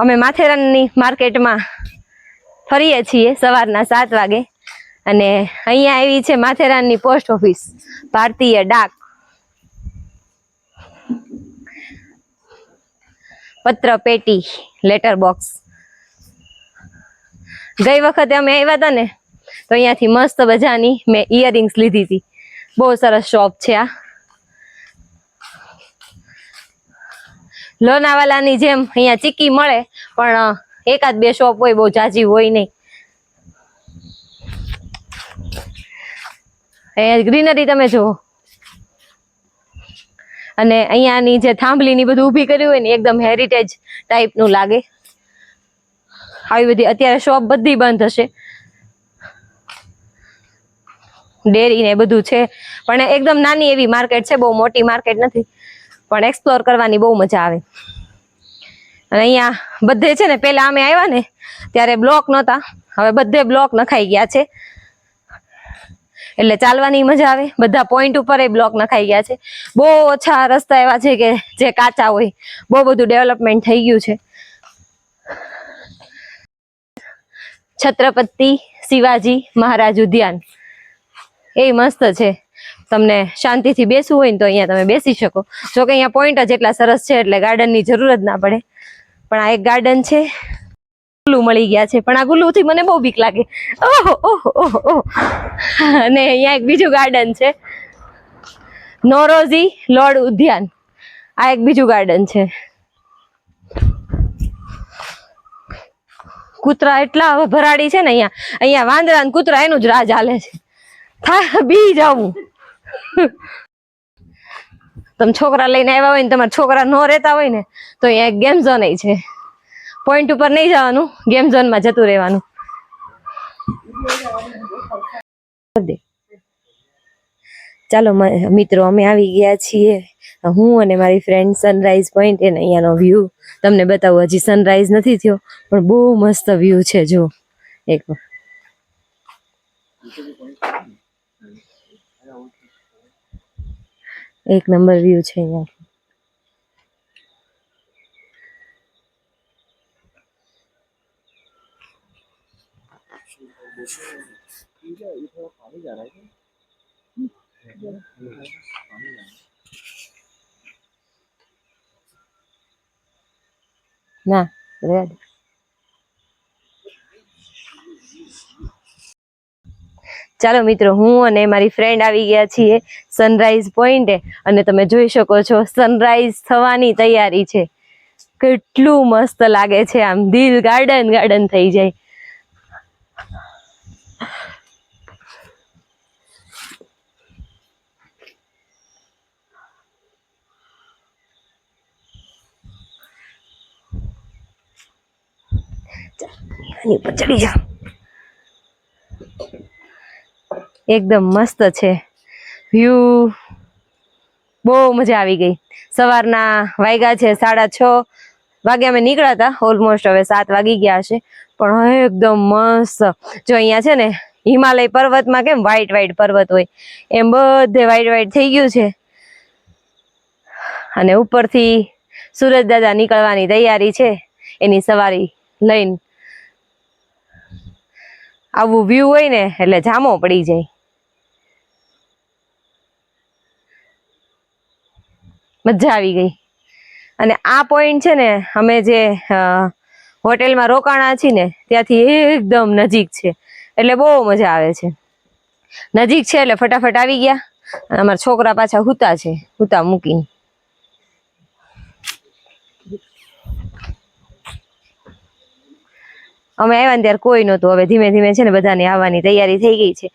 અમે માથેરાનની માર્કેટમાં ફરીએ છીએ સવારના સાત વાગે. અને અહીંયા આવી છે માથેરાનની પોસ્ટ ઓફિસ, ભારતીય ડાક. પત્ર, પેટી, લેટર બોક્સ. ગઈ વખતે અમે આવ્યા હતા ને, તો અહીંયાથી મસ્ત મજાની મેં ઇયરિંગ્સ લીધી હતી. બહુ સરસ શોપ છે આ. લોનાવાલાની જેમ અહીંયા ચીકી મળે, પણ એકાદ બે શોપ હોય, બહુ જાજી હોય નહીં. અહીંયા ગ્રીનરી તમે જુઓ. અને અહીંયાની જે થાંભલીની બધું ઊભી કર્યું હોય ને, એકદમ હેરિટેજ ટાઈપનું લાગે. આવી બધી, અત્યારે શોપ બધી બંધ હશે. ડેરી ને બધું છે. પણ એકદમ નાની એવી માર્કેટ છે, બહુ મોટી માર્કેટ નથી. પણ એક્સપ્લોર કરવાની બહુ મજા આવે. અને અહીંયા બધે છે ને, પેલા અમે આવ્યા ને, ત્યારે બ્લોક નહોતા. હવે બધે બ્લોક નખાઈ ગયા છે. એટલે ચાલવાની મજા આવે. બધા પોઈન્ટ ઉપર એ બ્લોક નખાઈ ગયા છે. બહુ ઓછા રસ્તા એવા છે કે, જે કાચા હોય. બહુ બધું ડેવલપમેન્ટ થઈ ગયું છે. છત્રપતિ શિવાજી મહારાજ ઉદ્યાન. એ મસ્ત છે. તમને શાંતિથી બેસવું હોય ને તો અહીંયા તમે બેસી શકો. જો કે અહીંયા પોઈન્ટ જ એટલા સરસ છે એટલે ગાર્ડનની જરૂર જ ના પડે. પણ આ એક ગાર્ડન છે. ગુલ્લુ મળી ગયા છે. પણ આ ગુલ્લુથી મને બહુ બીક લાગે. ઓહો ઓહો અને અહીંયા એક બીજું ગાર્ડન છે. નોરોઝી લોર્ડ ઉદ્યાન. આ એક બીજું ગાર્ડન છે. કૂતરા એટલા ભરાડી છે ને અહીંયા. અહીંયા વાંદરા કૂતરા એનું જ રાજ હાલે છે. થા, બી જાવું તમે છોકરા લઈને આવ્યા હોય ને, તમારા છોકરા ન રહેતા હોય ને, તો અહીંયા એક ગેમ ઝોન છે. પોઈન્ટ ઉપર નહીં જવાનું ગેમ ઝોનમાં જતું રહેવાનું. ચાલો મિત્રો, અમે આવી ગયા છીએ. હું અને મારી ફ્રેન્ડ સનરાઈઝ પોઈન્ટ એને અહીંયાનો વ્યૂ તમને બતાવું, હજી સનરાઈઝ નથી થયો, પણ બહુ મસ્ત વ્યૂ છે, જો. એક એક નંબર વ્યૂ છે અહીંયા. ના રહેવા ચાલો મિત્રો, હું અને મારી ફ્રેન્ડ આવી ગયા છીએ સનરાઈઝ પોઈન્ટે અને તમે જોઈ શકો છો સનરાઈઝ થવાની તૈયારી છે. કેટલું મસ્ત લાગે છે આમ, દિલ ગાર્ડન ગાર્ડન થઈ જાય. ઉપર ચડી જા એકદમ મસ્ત છે. વ્યૂ બહુ મજા આવી ગઈ. સવારના વાગ્યા છે સાડા છ વાગે અમે નીકળ્યા હતા. ઓલમોસ્ટ હવે સાત વાગી ગયા હશે પણ એકદમ મસ્ત. જો અહીંયા છે ને, હિમાલય પર્વતમાં કેમ વ્હાઈટ વ્હાઈટ પર્વત હોય, એમ બધે વ્હાઈટ વ્હાઈટ થઈ ગયું છે. અને ઉપરથી સુરજ દાદા નીકળવાની તૈયારી છે. એની સવારી લઈને આવું વ્યૂ હોય ને, એટલે જામો પડી જાય. મજા આવી ગઈ. અને આ પોઈન્ટ છે ને, અમે જે હોટેલમાં રોકાણા છીએ ને, ત્યાંથી એકદમ નજીક છે. એટલે બહુ મજા આવે છે. નજીક છે એટલે ફટાફટ આવી ગયા. અમારા છોકરા પાછા હુતા છે, હુતા મૂકીને. અમે આવ્યા ને ત્યારે કોઈ નહોતું. હવે ધીમે ધીમે છે ને, બધાની આવવાની તૈયારી થઈ ગઈ છે.